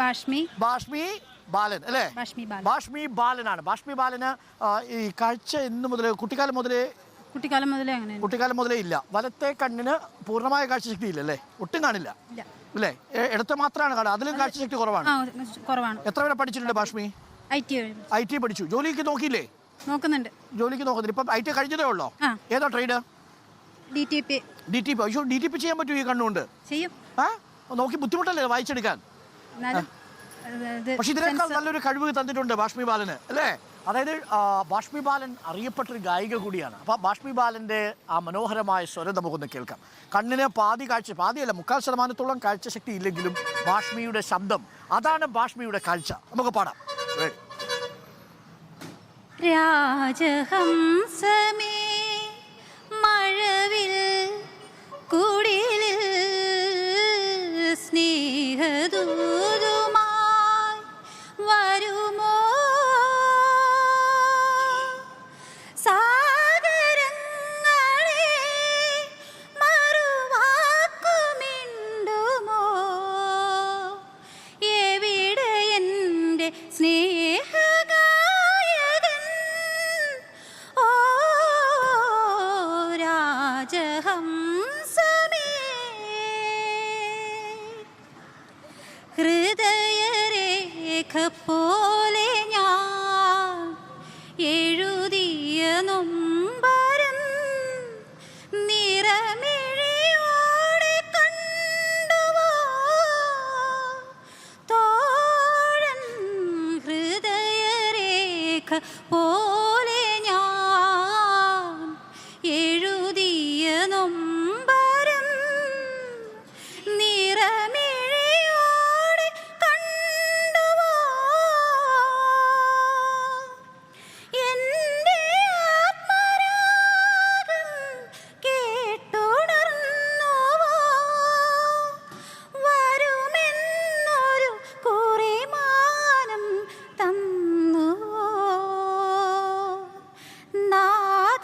ബാഷ്മി. ബാഷ്മി ബാലൻ അല്ലേ? ബാഷ്മി ബാലനാണ്. ബാഷ്മി ബാലന് ഈ കാഴ്ച എന്ന് മുതൽ കുട്ടിക്കാലം മുതലേ കുട്ടിക്കാലം മുതലേ അങ്ങനെ കുട്ടിക്കാലം മുതലേ ഇല്ല. വലത്തെ കണ്ണിന് പൂർണമായ കാഴ്ചശക്തി ഇല്ല അല്ലേ? ഒട്ടും കാണില്ല. അല്ലേ? ഇടത്തെ മാത്രമാണ് കാണുക. അതിലും കാഴ്ചശക്തി കുറവാണ്. എത്ര വരെ പഠിച്ചിട്ടുണ്ട് ബാഷ്മി? ഐ ടി പഠിച്ചു. ജോലിക്ക് നോക്കിയില്ലേ? നോക്കുന്നുണ്ട്. ജോലിക്ക് നോക്കുന്നുണ്ട്. ഇപ്പം ഐ ടി കഴിഞ്ഞതേ ഉള്ളോ. ഏതാ trade D T P D T P അയ്യോ ഡി ടി പി ചെയ്യാൻ പറ്റുമോ ഈ കണ്ണുകൊണ്ട്? ചെയ്യും. ആ? നോക്കി ബുദ്ധിമുട്ടല്ലേ വായിച്ചെടുക്കാൻ? എന്നാലും പക്ഷെ ഇതിനേക്കാൾ നല്ലൊരു കഴിവ് തന്നിട്ടുണ്ട് ബാഷ്മി ബാലന് അല്ലേ? അതായത് ബാഷ്മി ബാലൻ അറിയപ്പെട്ടൊരു ഗായിക കൂടിയാണ്. അപ്പോൾ ബാഷ്മി ബാലന്റെ ആ മനോഹരമായ സ്വരം നമുക്കൊന്ന് കേൾക്കാം. കണ്ണിന് പാതി കാഴ്ച പാതിയല്ല മുക്കാൽ ശതമാനത്തോളം കാഴ്ചശക്തി ഇല്ലെങ്കിലും ബാഷ്മിയുടെ ശബ്ദം അതാണ് ബാഷ്മിയുടെ കാഴ്ച. നമുക്ക് പാടാം? രാജഹംസമേ പോലെ ഞാൻ എഴുതിയ നൊമ്പരം നിറമിഴിയോടെ കണ്ടുവോ? തോഴൻ ഹൃദയരേഖ പോലെ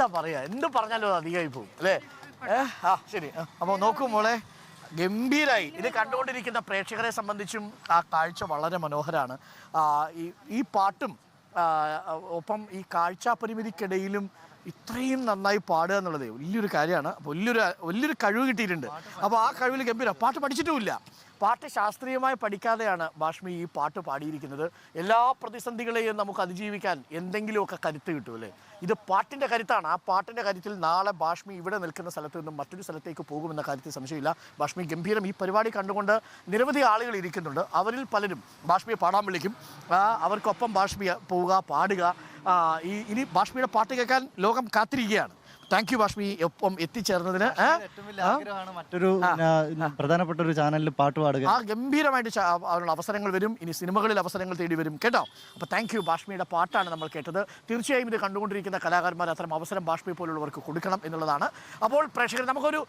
എന്താ പറയാ? എന്ത് പറഞ്ഞാലും അധികമായി പോകും അല്ലേ? ആ ശരി. അപ്പൊ അപ്പോൾ നോക്കൂ മോളെ ഗംഭീരായി. ഇത് കണ്ടുകൊണ്ടിരിക്കുന്ന പ്രേക്ഷകരെ സംബന്ധിച്ചും ആ കാഴ്ച വളരെ മനോഹരമാണ് ഈ പാട്ടും ഒപ്പം ഈ കാഴ്ചാ പരിമിതിക്കിടയിലും ഇത്രയും നന്നായി പാടുക എന്നുള്ളത് വലിയൊരു കാര്യമാണ്. വലിയൊരു വലിയൊരു കഴിവ് കിട്ടിയിട്ടുണ്ട്. അപ്പോൾ ആ കഴിവിൽ ഗംഭീര. പാട്ട് പഠിച്ചിട്ടുമില്ല. പാട്ട് ശാസ്ത്രീയമായി പഠിക്കാതെയാണ് ബാഷ്മി ഈ പാട്ട് പാടിയിരിക്കുന്നത്. എല്ലാ പ്രതിസന്ധികളെയും നമുക്ക് അതിജീവിക്കാൻ എന്തെങ്കിലുമൊക്കെ കരുത്ത് കിട്ടും അല്ലേ? ഇത് പാട്ടിന്റെ കരുത്താണ്. ആ പാട്ടിന്റെ കരുത്തിൽ നാളെ ബാഷ്മി ഇവിടെ നിൽക്കുന്ന സ്ഥലത്ത് നിന്നും മറ്റൊരു സ്ഥലത്തേക്ക് പോകുമെന്ന കാര്യത്തിൽ സംശയമില്ല. ബാഷ്മി ഗംഭീരം ഈ പരിപാടി കണ്ടുകൊണ്ട് നിരവധി ആളുകൾ ഇരിക്കുന്നുണ്ട്. അവരിൽ പലരും ബാഷ്മിയെ പാടാൻ വിളിക്കും. അവർക്കൊപ്പം ബാഷ്മി പോവുക പാടുക. ഈ ഇനി ബാഷ്മിയുടെ പാട്ട് കേൾക്കാൻ ലോകം കാത്തിരിക്കുകയാണ്. താങ്ക് യു ബാഷ്മി ഒപ്പം എത്തിച്ചേർന്നതിന് മറ്റൊരു പ്രധാനപ്പെട്ട ഒരു ചാനലിൽ പാട്ട് പാടുക. ആ ഗംഭീരമായിട്ട് അതിനുള്ള അവസരങ്ങൾ വരും. ഇനി സിനിമകളിൽ അവസരങ്ങൾ തേടി വരും. കേട്ടോ? അപ്പോൾ താങ്ക് യു ബാഷ്മിയുടെ പാട്ടാണ് നമ്മൾ കേട്ടത്. തീർച്ചയായും ഇത് കണ്ടുകൊണ്ടിരിക്കുന്ന കലാകാരന്മാർ അത്തരം അവസരം ബാഷ്മി പോലുള്ളവർക്ക് കൊടുക്കണം എന്നുള്ളതാണ്. അപ്പോൾ പ്രേക്ഷകർ നമുക്കൊരു